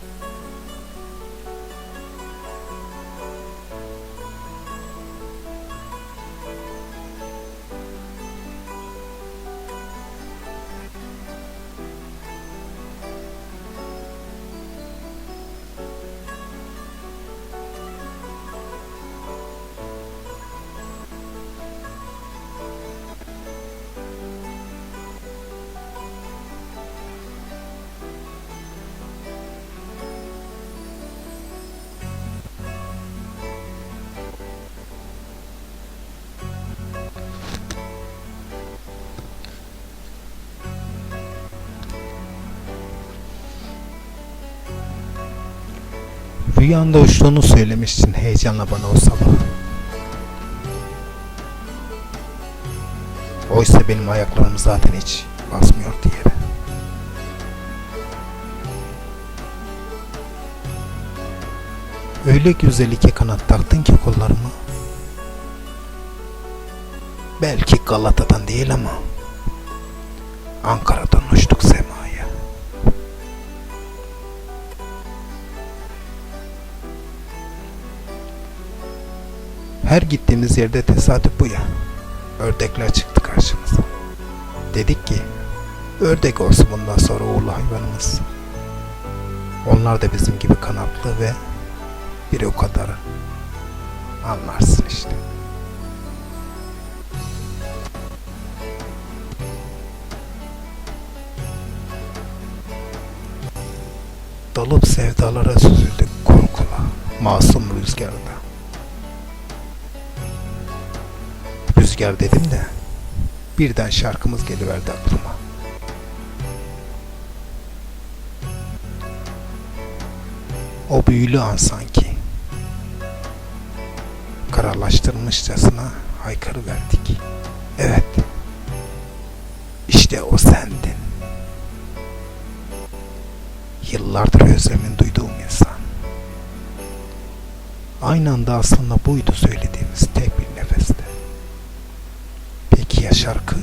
Bye. Rüyanda uçtuğunu söylemiştin heyecanla bana o sabah. Oysa benim ayaklarım zaten hiç basmıyordu yere. Öyle güzel iki kanat taktın ki kollarıma. Belki Galata'dan değil ama Ankara'dan Her gittiğimiz yerde tesadüf bu ya. Ördekler çıktı karşımıza. Dedik ki ördek olsun bundan sonra uğurlu hayvanımız. Onlar da bizim gibi kanatlı ve biri o kadar anlarsın işte. Dalıp sevdalara süzüldük korkula, masum rüzgarda. Rüzgar dedim de birden şarkımız geliverdi aklıma. O büyülü an sanki. Kararlaştırmışçasına haykırıverdik. Evet. İşte o sendin. Yıllardır özlemin duyduğum insan. Aynı anda aslında buydu söylediğimiz tek Türkiye şarkı.